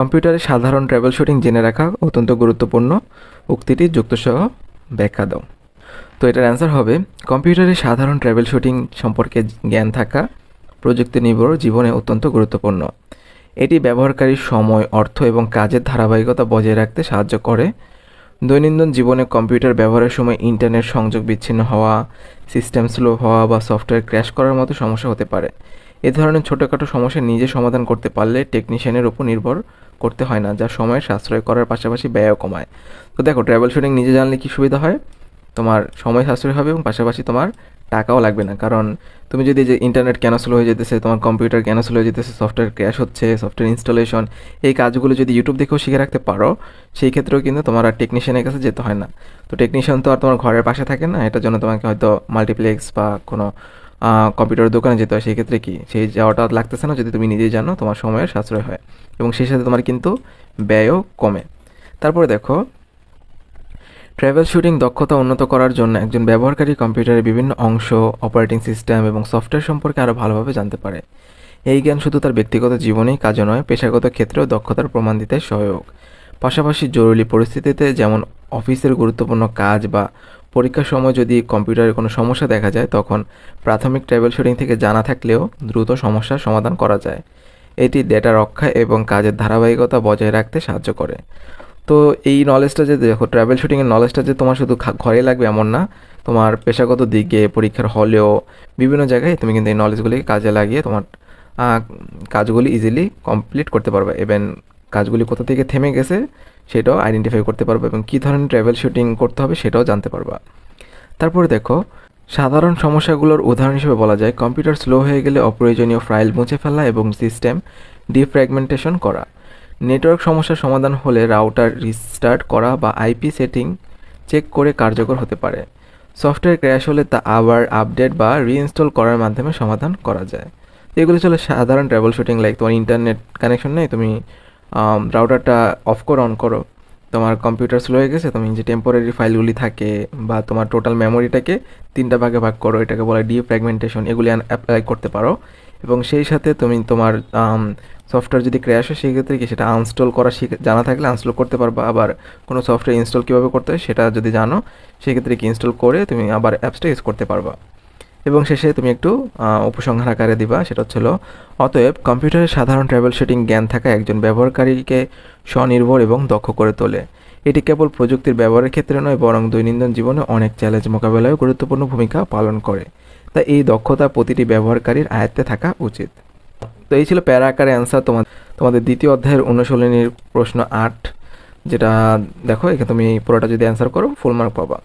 কম্পিউটারে সাধারণ travel shooting জেনে রাখা অত্যন্ত গুরুত্বপূর্ণ উক্তিটি যুক্তসহ ব্যাখ্যা দাও। তো এটার অ্যান্সার হবে, কম্পিউটারে সাধারণ ট্রাভেল শুটিং সম্পর্কে জ্ঞান থাকা প্রযুক্তি নির্ভর জীবনে অত্যন্ত গুরুত্বপূর্ণ। এটি ব্যবহারকারীর সময়, অর্থ এবং কাজের ধারাবাহিকতা বজায় রাখতে সাহায্য করে। দৈনন্দিন জীবনে কম্পিউটার ব্যবহারের সময় ইন্টারনেট সংযোগ বিচ্ছিন্ন হওয়া সিস্টেম স্লো হওয়া বা সফটওয়্যার ক্র্যাশ করার মতো সমস্যা হতে পারে। এ ধরনের ছোটোখাটো সমস্যা নিজে সমাধান করতে পারলে টেকনিশিয়ানের উপর নির্ভর করতে হয় না, যা সময় সাশ্রয় করার পাশাপাশি ব্যয়ও কমায়। তো দেখো ট্রাভেল শুটিং নিজে জানলে কী সুবিধা হয়? তোমার সময় সাশ্রয় হবে এবং পাশাপাশি তোমার টাকাও লাগবে না। কারণ তুমি যদি যে ইন্টারনেট কেন স্লো হয়ে যেতেছে, তোমার কম্পিউটার কেন স্লো হয়ে যেতেছে সফটওয়্যার ক্র্যাশ হচ্ছে সফটওয়্যার ইনস্টলেশন এই কাজগুলো যদি ইউটিউব দেখেও শিখে রাখতে পারো, সেই ক্ষেত্রেও কিন্তু তোমার আর টেকনিশিয়ানের কাছে যেতে হয় না। তো টেকনিশিয়ান তো আর তোমার ঘরের পাশে থাকে না, এটার জন্য তোমাকে হয়তো মাল্টিপ্লেক্স বা কোনো কম্পিউটারের দোকানে যেতে হয়, সেক্ষেত্রে কি? সেই যাওয়াটা লাগতেছে না, যদি তুমি নিজেই জানো, তোমার সময়ের সাশ্রয় হয়। এবং সেই সাথে তোমার কিন্তু ব্যয়ও কমে। তারপরে দেখো ট্রাভেল শুটিং দক্ষতা উন্নত করার জন্য একজন ব্যবহারকারী কম্পিউটারের বিভিন্ন অংশ অপারেটিং সিস্টেম এবং সফটওয়্যার সম্পর্কে আরও ভালোভাবে জানতে পারে। এই জ্ঞান শুধু তার ব্যক্তিগত জীবনেই কাজে নয়, পেশাগত ক্ষেত্রেও দক্ষতার প্রমাণ দিতে সহায়ক। পাশাপাশি জরুরি পরিস্থিতিতে যেমন অফিসের গুরুত্বপূর্ণ কাজ বা পরীক্ষার সময় যদি কম্পিউটারে কোনো সমস্যা দেখা যায়, তখন প্রাথমিক ট্রাভেল শুটিং থেকে জানা থাকলেও দ্রুত সমস্যার সমাধান করা যায়। এটি ডেটা রক্ষা এবং কাজের ধারাবাহিকতা বজায় রাখতে সাহায্য করে। তো এই নলেজটা যে দেখো ট্রাভেল শুটিংয়ের নলেজটা যে তোমার শুধু ঘরে লাগবে এমন না, তোমার পেশাগত দিকে, পরীক্ষার হলেও বিভিন্ন জায়গায় তুমি কিন্তু এই নলেজগুলিকে কাজে লাগিয়ে তোমার কাজগুলি ইজিলি কমপ্লিট করতে পারবে। এবং কাজগুলি কোথা থেকে থেমে গেছে সেটাও আইডেন্টিফাই করতে পারবে এবং কী ধরনের ট্রাভেল শুটিং করতে হবে সেটাও জানতে পারবা। তারপরে দেখো, সাধারণ সমস্যাগুলোর উদাহরণ হিসেবে বলা যায় কম্পিউটার স্লো হয়ে গেলে অপ্রয়োজনীয় ফাইল মুছে ফেলা এবং সিস্টেম ডিফ্র্যাগমেন্টেশন করা। নেটওয়ার্ক সমস্যার সমাধান হলে রাউটার রিস্টার্ট করা বা আইপি সেটিং চেক করে কার্যকর হতে পারে। সফটওয়্যার ক্র্যাশ হলে তা আবার আপডেট বা রিইনস্টল করার মাধ্যমে সমাধান করা যায়। এগুলো ছিল সাধারণ ট্রাভেল শুটিং লাইক তোমার ইন্টারনেট কানেকশন নেই, তুমি রাউটারটা অফ করো অন করো। তোমার কম্পিউটার স্লো হয়ে গেছে, তুমি যে টেম্পোরারি ফাইলগুলি থাকে বা তোমার টোটাল মেমোরিটাকে তিনটা ভাগে ভাগ করো, এটাকে বলে ডি ফ্র্যাগমেন্টেশন এগুলি অ্যাপ্লাই করতে পারো। এবং সেই সাথে তুমি তোমার সফটওয়্যার যদি ক্র্যাশ হয়, সেই ক্ষেত্রে কি সেটা আনস্টল করা শিখে, জানা থাকলে আনস্টল করতে পারবা। আবার কোনো সফটওয়্যার ইনস্টল কীভাবে করতে হয়, সেটা যদি জানো সেক্ষেত্রে কি ইনস্টল করে তুমি আবার অ্যাপসটা ইউজ করতে পারবা। এবং শেষে তুমি একটু উপসংহার আকারে দিবা, সেটা হচ্ছিল অতএব কম্পিউটারের সাধারণ ট্রাভেল শুটিং জ্ঞান থাকা একজন ব্যবহারকারীকে স্বনির্ভর এবং দক্ষ করে তোলে। এটি কেবল প্রযুক্তির ব্যবহারের ক্ষেত্রে নয়, বরং দৈনন্দিন জীবনে অনেক চ্যালেঞ্জ মোকাবেলায় গুরুত্বপূর্ণ ভূমিকা পালন করে। তাই এই দক্ষতা প্রতিটি ব্যবহারকারীর আয়ত্তে থাকা উচিত। তো এই ছিল প্যারা আকারে অ্যান্সার তোমার তোমাদের দ্বিতীয় অধ্যায়ের অনুশীলনীর প্রশ্ন আট, যেটা দেখো, এখানে তুমি পুরোটা যদি অ্যান্সার করো ফুল মার্ক পাবা।